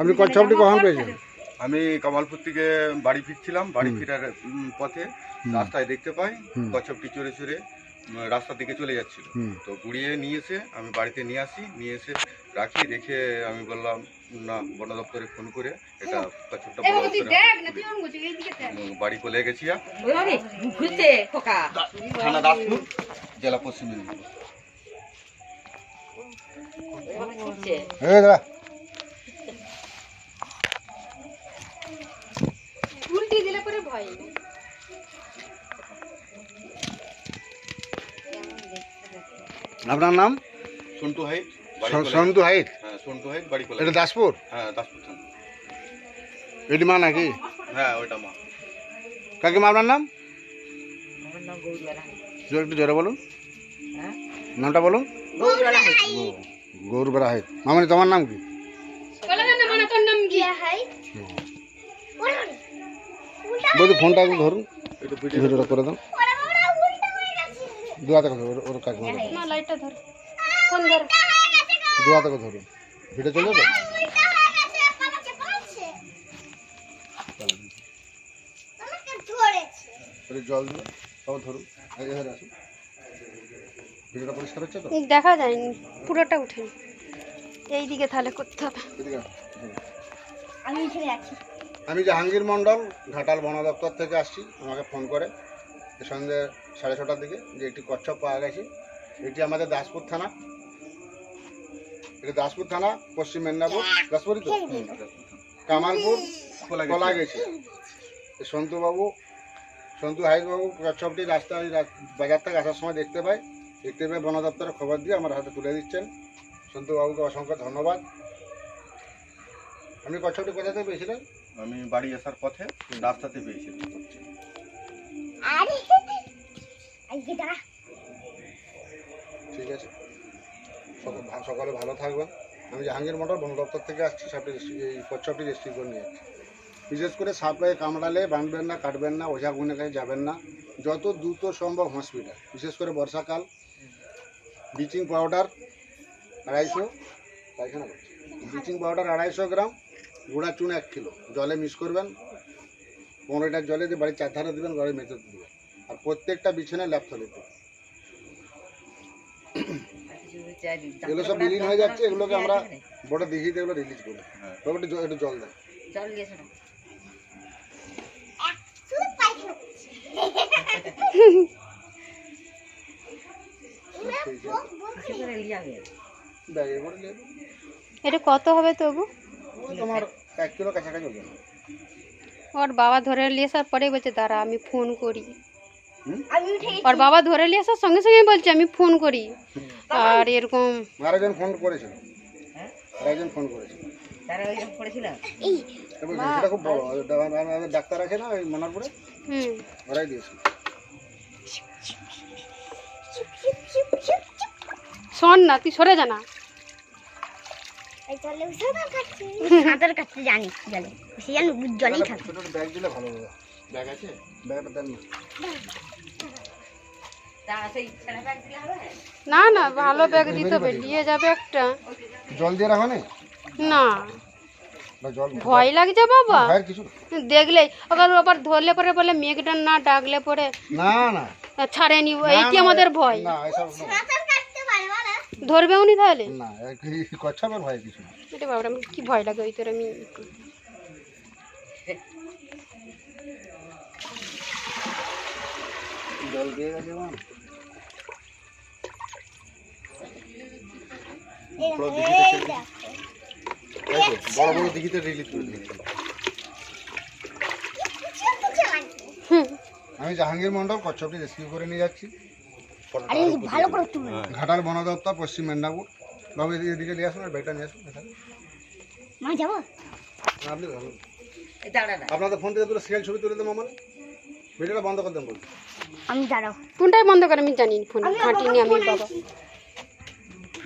আপনি কচ্ছপটি কখন পেয়েছেন? আমি কামালপুর থেকে বাড়ি ফিরছিলাম বাড়ি ফেরার পথে রাস্তায় দেখতে পাই কচ্ছপটি চড়ে চড়ে রাস্তার দিকে চলে যাচ্ছিল। তো গুড়িয়ে নিয়ে এসে আমি বাড়িতে নিয়ে আসি নিয়ে এসে রাখি রেখে আমি বললাম না বন দপ্তরে ফোন করে এটা কচ্ছপটা বন দপ্তরে বাড়ি চলে গেছি থানা দাসপুর জেলা পশ্চিম মেদিনীপুর। ভয় আপনার নাম? সন্টু হাইট বাড়ি স- সন্তু হাইট? হ্যাঁ সন্টু হাইট বাড়ি কোলে এটা দাসপুর? হ্যাঁ দাসপুর থানা। এটি মা নাকি? হ্যাঁ ওইটা মা। কাকিমা আপনার নাম? আমার নাম গৌরবালা জোরে একটু জোরে বলুন। হ্যাঁ? নামটা বলুন। গৌরবালা হাইট। মামনি তোমার নাম কি? বলে না মানে তোর নাম কি? বলছি ফোনটা একটু ধরুন। একটু ভিডিও ভিডিওটা করে দাও। দু হাতে কথা ওর- ওর কাকিমা না লাইটটা ধর। ফোন ধর। দু হাতে কথা ধরুন। ভিডিও চলে যাবে? জল ধরুন। এখানে আসুন। ভিডিওটা পরিষ্কার হচ্ছে তো? দেখা যায়নি। পুরোটা উঠেনি। এইদিকে তাহলে করতে হবে। এদিকে আসুন। আমি জাহাঙ্গীর মণ্ডল ঘাটাল বন দপ্তর থেকে আসছি আমাকে ফোন করে। এ সন্ধ্যে সাড়ে ছটার দিকে যে একটি কচ্ছপ পাওয়া গেছে এটি আমাদের দাসপুর থানা। এটি দাসপুর থানা পশ্চিম মেদিনীপুর দাসপুরই তো? কামালপুর কলা গেছে। সন্তুবাবু সন্তু হাইবাবু কচ্ছপটি রাস্তায় রা- বাজার থেকে আসার সময় দেখতে পাই দেখতে পেয়ে বন দপ্তরে খবর দিয়ে আমার হাতে তুলে দিচ্ছেন। সন্তুবাবুকে অসংখ্য ধন্যবাদ। আপনি কচ্ছপটি কোথা থেকে পেয়েছিলেন? আমি বাড়ি আসার পথে রাস্তাতে পেয়েছি। ঠিক আছে। সকল- ভালো থাকবেন। আমি জাহাঙ্গীর মোটর বন দপ্তর থেকে আসছি সাপটি এই কচ্ছপটি রেস্ট্রি করে নিয়ে যাচ্ছি। বিশেষ করে সাপে কামড়ালে বাঁধবেন না কাটবেন না ওঝা গুনে কাছে যাবেন না। যত দ্রুত সম্ভব হসপিটাল। বিশেষ করে বর্ষাকাল। ব্লিচিং পাউডার আড়াইশো। পায়খানা করছি ব্লিচিং পাউডার আড়াইশো গ্রাম গুঁড়া চুন এক কিলো। জলে মিক্স করবেন পনেরো লিটার জলে দিয়ে বাড়ির চারধারে দেবেন ঘরে মেঝে দেবেন। আর প্রত্যেকটা বিছানায় দেবেন। এগুলো সব বিলীন হয়ে যাচ্ছে এগুলোকে আমরা দেখিয়ে দিয়ে এগুলো রিলিজ করি। তবে একটু একটু জল দেয়। এটা কত হবে তবু? তোমার এক কিলো কাছাকাছি ওজন ওর বাবা ধরে নিয়ে আসার পরে বলছে দাঁড়া আমি ফোন করি? ওর বাবা ধরে নিয়ে আসার সঙ্গে সঙ্গে বলছে আমি ফোন করি। আর এরকম আরেকজন ফোন করেছিল। হ্যাঁ আরেকজন ফোন করেছিল। ডাক্তার আছে না ওই মনারপুরে হুম। ওরাই দিয়েছিল। শোন না তুই সরে যা না। সাঁতার কাটতে জানি জলে। সে জলেই থাকে। ছোট ব্যাগ দিলে ভালো হবে। ব্যাগ আছে? ব্যাগটা দেন না। না না ভালো ব্যাগ দিতে হবে। নিয়ে যাবে একটা। জল দিয়ে রাখো না। ভয় লাগছে বাবা। দেখলেই আবার আবার ধরলে পরে বলে মেঘটা না ডাকলে পরে না না। ছাড়ে নিব না, এইটি আমাদের ভয়। না এসব না। সাঁতার কাটতে পারব না ধরবে উনি তাহলে না কচ্ছপের ভয় কিছু না এটা বাবা আমার কি ভয় লাগে ওই তোর আমি জল দিয়ে গেছে মা বড় দিঘিতে রিলিজ করে দিয়েছি আমি জাহাঙ্গীর মন্ডল কচ্ছপটি রেস্কিউ করে নিয়ে যাচ্ছি ভালো করে তুমি ঘাটাল বন দপ্তর পশ্চিম মেদিনীপুর। বাবু এদিকে- এদিকে নিয়ে আসুন আর ব্যাগটা নিয়ে আসুন। মা যাব? আপনি আপনাদের ফোন থেকে তুলে সিরিয়াল ছবি তুলে দেবো আমার ভিডিওটা বন্ধ করে দেবো আমি দাঁড়াও। ফোনটাই বন্ধ করে আমি জানি ফোন নিয়ে আমি বাবা।